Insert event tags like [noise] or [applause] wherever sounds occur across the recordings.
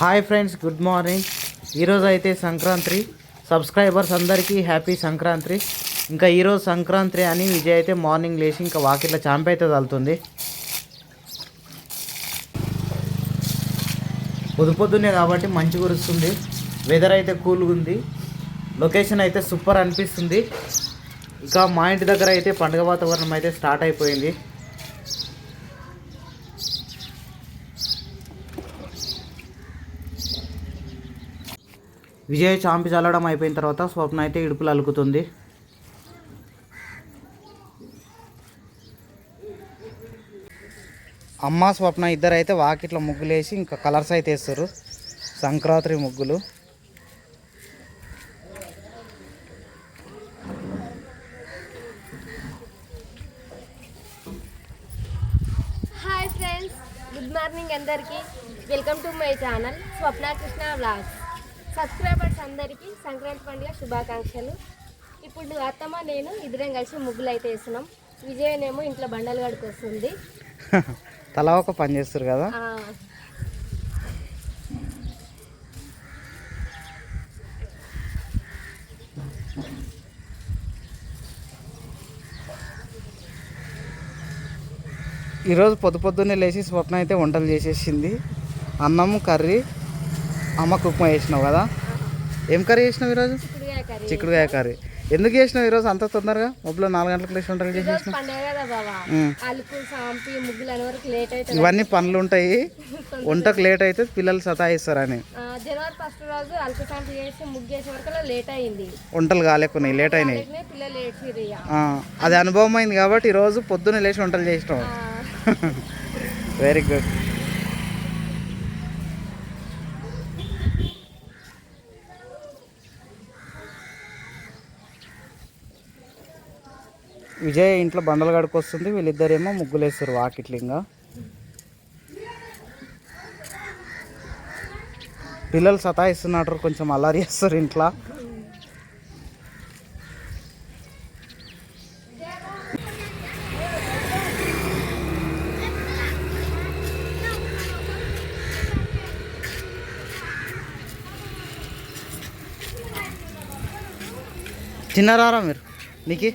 Hi friends good morning. ఈరోజు అయితే Sankranti. Subscribers అందరికీ హ్యాపీ సంక్రాంతి. ఇంకా ఈరోజు సంక్రాంతి అని విజయ్ అయితే మార్నింగ్ లేచి ఇంకా వాకిట్లో చాంప అయితే తలుతుంది పొద్దుపొద్దునే కాబట్టి మంచి కురుస్తుంది. వెదర్ అయితే కూల్గా ఉంది. లొకేషన్ అయితే సూపర్ అనిపిస్తుంది. ఇంకా మా ఇంటి దగ్గర అయితే పండుగ వాతావరణం అయితే స్టార్ట్ అయిపోయింది. విజయ్ చాంపి చల్లడం అయిపోయిన తర్వాత స్వప్న అయితే ఇడుపులు అలుకుతుంది. అమ్మ స్వప్న ఇద్దరు అయితే వాకిట్లో ముగ్గులు వేసి ఇంకా కలర్స్ అయితే వేస్తారు. సంక్రాంతి ముగ్గులు హాయ్ ఫ్రెండ్స్ గుడ్ మార్నింగ్ అందరికీ welcome to my channel Swapna Krishna vlogs. Subscribers అందరికీ సంక్రాంతి పండుగ శుభాకాంక్షలు. ఇప్పుడు అత్తమ్మ నేను ఇద్దరం కలిసి ముగ్గులు అయితే వేస్తున్నాం. విజయనేమో ఇంట్లో బండలు కడుకొస్తుంది. [laughs] తలా ఒక పని చేస్తారు కదా? ఈరోజు పొద్దు పొద్దున్నే లేచి స్వప్న అయితే వంటలు చేసేసింది. అన్నం కర్రీ అమ్మకు ఉప్మా చేసినావు కదా? ఏం కర్రీ చేసినావు ఈరోజు? చిక్కుడుకాయ కర్రీ. ఎందుకు చేసినావు ఈరోజు అంత తొందరగా? మొబ్బులో నాలుగు గంటలకు లేచి అనే అవుతుంది. ఇవన్నీ పనులు ఉంటాయి. వంటకు లేట్ అయితే పిల్లలు సతాయిస్తారని. ఆ, జనవరి ఫస్ట్ రోజు అలుకు సాంపి చేసి ముగ్గు చేసే వరకు లేట్ అయింది. వంటలు కాలేకున్నాయి లేట్ అయినాయి. అది అనుభవం అయింది కాబట్టి ఈరోజు పొద్దున్నే లేచి వంటలు చేసినావు. ఆ, [laughs] వెరీ గుడ్ విజయ్ ఇంట్లో బండలు గడుకొస్తుంది వీళ్ళిద్దరేమో ముగ్గులేస్తారు వాకిట్లింగా. పిల్లలు సతాయిస్తున్నారు కొంచెం అల్లరి చేస్తారు ఇంట్లో. తిన్నారా మీరు? నీకు?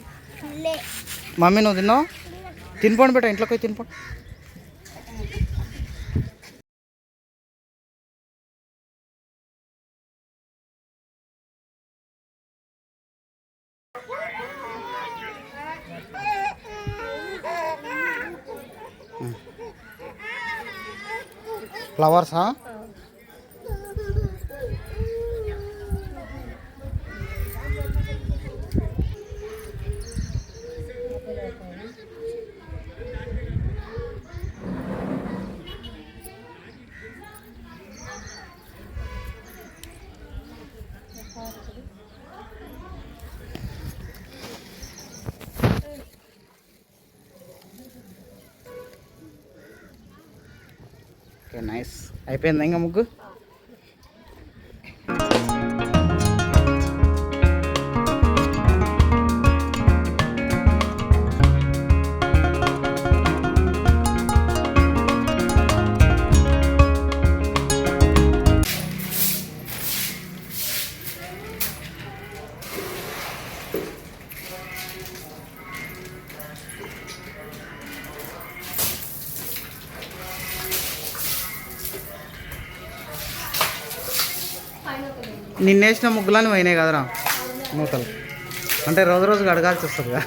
మమ్మీ నువ్వు తిన్నావు? తినిపోండి బేట ఇంట్లోకి పోయి తినిపోండి ఫ్లవర్సా అయిపోయిందా ఇంకా ముగ్గు? నిన్నేసిన ముగ్గులని పోయినాయి కదరా. మూతలు అంటే రోజు రోజు అడగాల్సి వస్తుంది కదా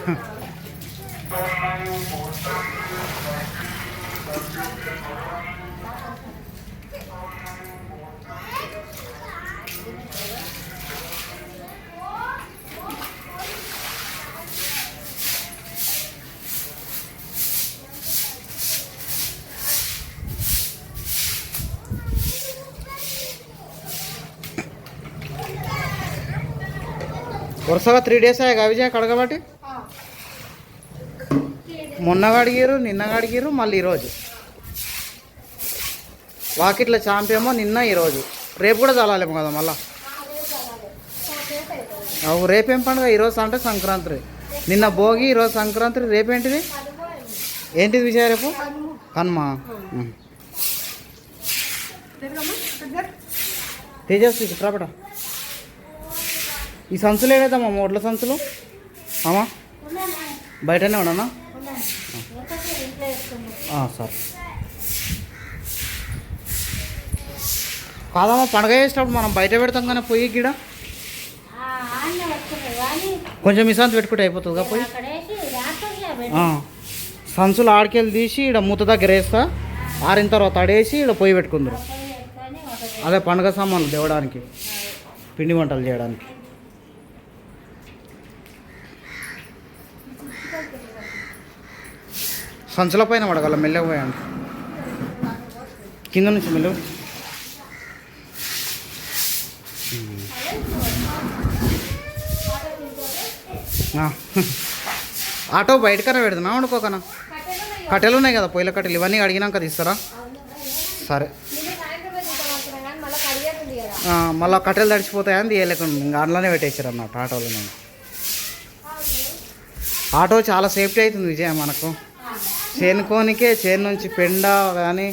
వరుసగా త్రీ డేస్ అయ్యాక విజయ్ కడగబట్టి మొన్న అడిగారు నిన్న అడిగారు మళ్ళీ ఈరోజు. వాకిట్ల చాంపేమో నిన్న ఈరోజు. రేపు కూడా చల్లాలేమో కదా మళ్ళా? అవు రేపేం పండుగ? ఈరోజు అంటే సంక్రాంతి. నిన్న భోగి ఈరోజు సంక్రాంతి. రేపేంటిది? ఏంటిది విజయ రేపు? కనుమ. తేజస్వి బేట ఈ సంచులు ఏదైతమ్మా మూట్ల సంచులు? అమ్మా బయటనే ఉండనా? సార్. కాదమ్మా పండగ చేసేటప్పుడు మనం బయట పెడతాం కానీ పొయ్యి గిడ. కొంచెం ఇసాంతి పెట్టుకుంటే అయిపోతుందిగా పొయ్యి సంచులు ఆడికెళ్ళి తీసి ఇక్కడ మూత దగ్గర వేస్తా. ఆరిన తర్వాత ఆడేసి ఇక్కడ పొయ్యి పెట్టుకుందరు. అదే పండగ సామాన్లు తేవడానికి పిండి వంటలు చేయడానికి. సంచుల పైన పడగల మెల్లగా పోయాను కింద నుంచి మెల్లగా ఆటో బయటకనే పెడుతున్నా అనుకోకనా కట్టెలు ఉన్నాయి కదా పొయ్యిల కట్టెలు ఇవన్నీ అడిగినాక తీస్తారా? సరే. మళ్ళీ మళ్ళా కట్టెలు తడిచిపోతాయని తీయలేకుండా ఇంకా అందులోనే పెట్టేశారు అన్నట్టు ఆటోలో నేను. ఆటో చాలా సేఫ్టీ అవుతుంది విజయ మనకు. చేనుకోనికే చేను నుంచి పెండ కానీ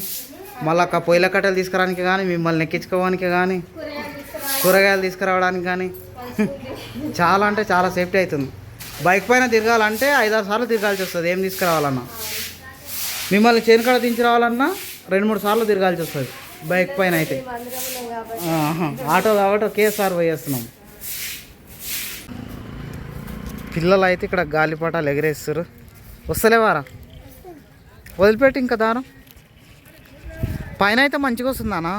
మళ్ళీ ఆ పొయ్యిల కట్టెలు తీసుకురావడానికి కానీ మిమ్మల్ని ఎక్కించుకోవడానికి కానీ కూరగాయలు తీసుకురావడానికి కానీ [laughs] చాలా అంటే చాలా సేఫ్టీ అవుతుంది. బైక్ పైన తిరగాలంటే ఐదారు సార్లు తిరగాల్సి వస్తుంది ఏం తీసుకురావాలన్నా. మిమ్మల్ని చేనుకాడ దించి రావాలన్నా రెండు మూడు సార్లు తిరగాల్సి వస్తుంది బైక్ పైన అయితే. ఆటో కాబట్టి ఒకేసారి పోయేస్తున్నాం. పిల్లలు అయితే ఇక్కడ గాలిపటాలు ఎగరేస్తారు వస్తలేవారా? వదిలిపెట్టి ఇంకా దారం. పైన అయితే మంచిగా వస్తుందానా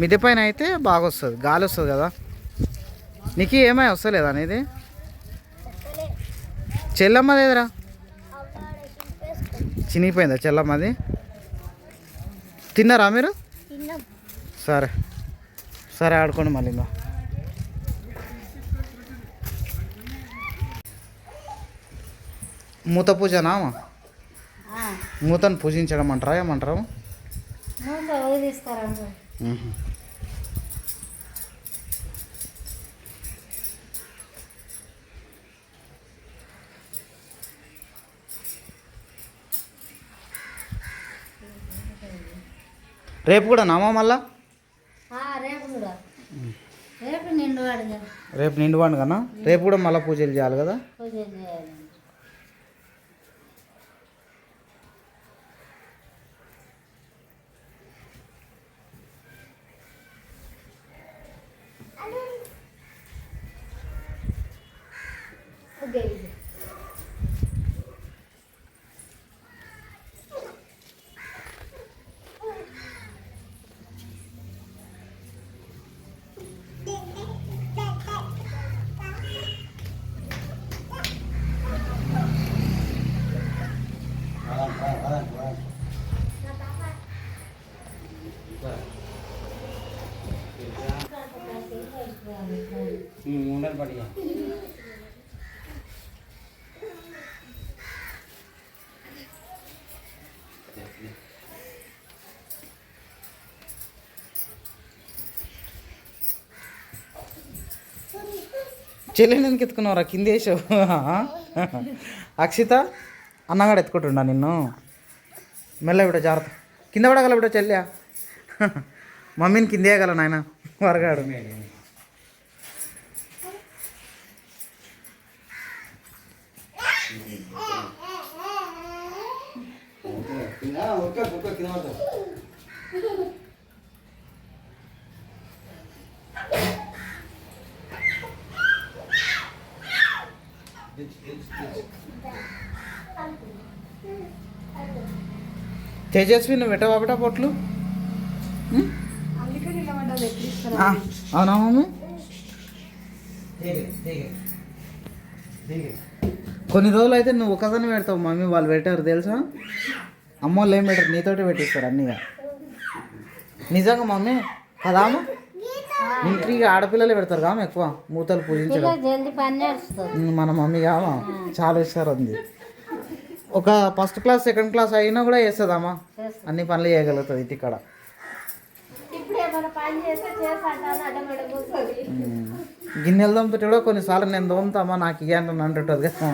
మిద్దె పైన అయితే బాగా వస్తుంది. గాలి వస్తుంది కదా. నీకు ఏమై వస్తలేదా అనేది? చెల్లమ్మది ఎదురా చినిగిపోయిందా చెల్లమ్మది? తిన్నారా మీరు? సరే. సరే ఆడుకోండి మళ్ళీ ఇంకా. మూత పూజనా మూతను పూజించడం అంటారా? ఏమంటారా. రేపు కూడా నామా మళ్ళా? రేపు నిండు నిండు కన్నా రేపు కూడా మళ్ళీ పూజలు చేయాలి కదా? పూజ చేయాలి చెల్లెని ఎందుకు ఎత్తుకున్నావురా? కింద వేసావు. అక్షిత అన్నగాడు ఎత్తుకుంటుండా నిన్ను? మెల్ల బిడ్డ జాగ్రత్త. కింద పడగల బిడ్డ చెల్లె. మమ్మీని కింద వేయగల నాయన వరగాడు. తేజస్వి నువ్వు పెట్టవా బిడ్డ పొట్లు? అవునా మమ్మీ కొన్ని రోజులు అయితే నువ్వు ఒకదాన్ని పెడతావు మమ్మీ వాళ్ళు పెట్టారు తెలుసా? అమ్మ వాళ్ళు ఏం పెట్టారు నీతోటి పెట్టిస్తారు అన్నీగా. నిజంగా మమ్మీ? కదా? ఇంటికి ఆడపిల్లలే పెడతారు కామ ఎక్కువ మూతలు పూజించడం. మన మమ్మీ కామా చాలా ఇస్తారు ఉంది. ఒక ఫస్ట్ క్లాస్ సెకండ్ క్లాస్ అయినా కూడా చేస్తుందమ్మా. అన్ని పనులు చేయగలుగుతుంది ఇక్కడ గిన్నెలు తోముతుంటే కూడా కొన్నిసార్లు నేను దొమ్ముతామా నాకు ఇవ్వండి అంటుంటుంది కదా.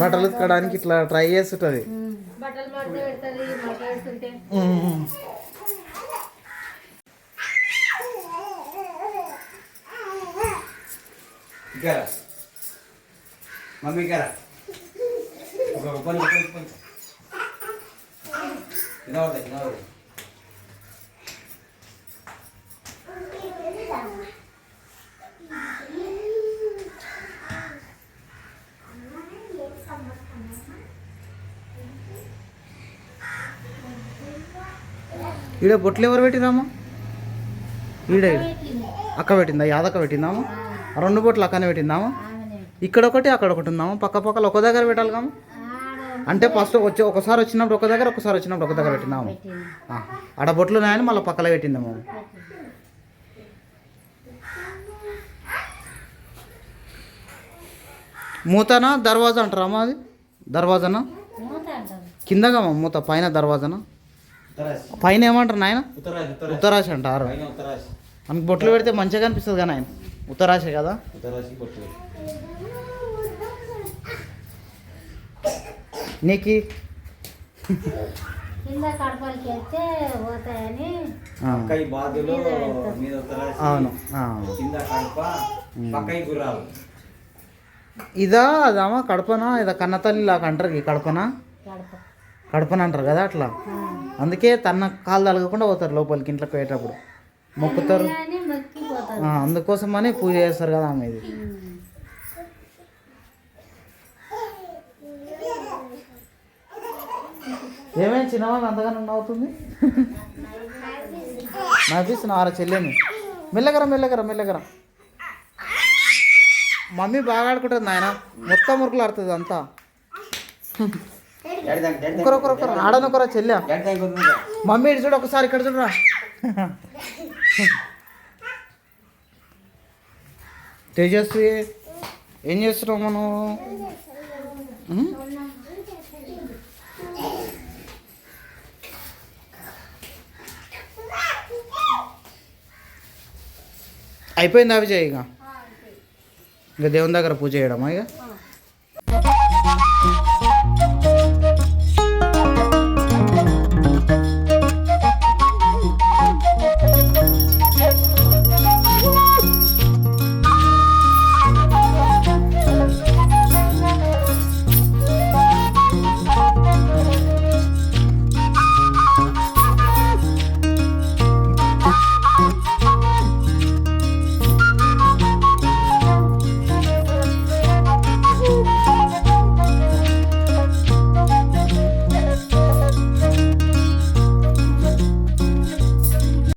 బట్టలు ఉతకడానికి ఇట్లా ట్రై చేస్తుంటది. మమ్మీ గారా ఒక పని పని పని ఇదవద్దు ఇదవద్దు ఈడ బొట్లు ఎవరు పెట్టినామా ఈడ ఈడ. అక్క పెట్టిందా? యాదక్క పెట్టిందామా? రెండు బొట్లు అక్కనే పెట్టిందామా? ఇక్కడ ఒకటి అక్కడ ఒకటి ఉందామా? పక్క పక్కల ఒక దగ్గర పెట్టాలి కామా అంటే ఫస్ట్ వచ్చి ఒకసారి వచ్చినప్పుడు ఒక దగ్గర ఒకసారి వచ్చినప్పుడు ఒక దగ్గర పెట్టిందాము ఆ, ఆడ బొట్లు ఉన్నాయని మళ్ళీ పక్కన పెట్టిందాము. మూతనా దర్వాజా అంటారా అమ్మా అది? దర్వాజానా? కిందగా మూత? పైన దర్వాజానా? పైన ఏమంటారు నాయన? ఉత్తరాశి అంటారు. మనకి బొట్లు పెడితే మంచిగా కనిపిస్తుంది కానీ ఆయన ఉత్తరాశి కదా? నీకు? కింద కడపలకి వెళ్తే పోతాయని ఆ, పక్క ఈ బాధలో మీద ఉత్తరాసి అవును. ఆ. కింద కడప పక్క ఈ గుర్రాలు. ఇదా అదామా కడపనా? ఇదా కన్నతల్లి లాగా అంటారు ఈ కడపనా? కడప. కడపన అంటారు కదా అట్లా? అందుకే తన కాలు తలగకుండా పోతారు లోపలికి ఇంట్లోకి పోయేటప్పుడు. మొక్కుతారు. అని మొక్కిపోతారు. ఆ, అందుకోసమని పూజ చేస్తారు కదా ఆమె ఇది ఏమేమి చిన్నవాళ్ళు అంతగానో నవ్వుతుంది? నవ్విస్తున్నా ఆరా చెల్లెని. మెల్లగరా మెల్లగరా మెల్లగరా. మమ్మీ బాగా ఆడుకుంటుంది నాయన. మొత్తం మురుకులు ఆడుతుంది అంతా. డాడీ ఒకరు ఆడనొకరా చెల్లె. మమ్మీ ఇటు చూడు ఒకసారి ఇక్కడ చూడరా. తేజస్వి ఏం చేస్తున్నావు మనం? అయిపోయిందా విజయ్ ఇక? ఇంకా దేవుని దగ్గర పూజ చేయడమా ఇక?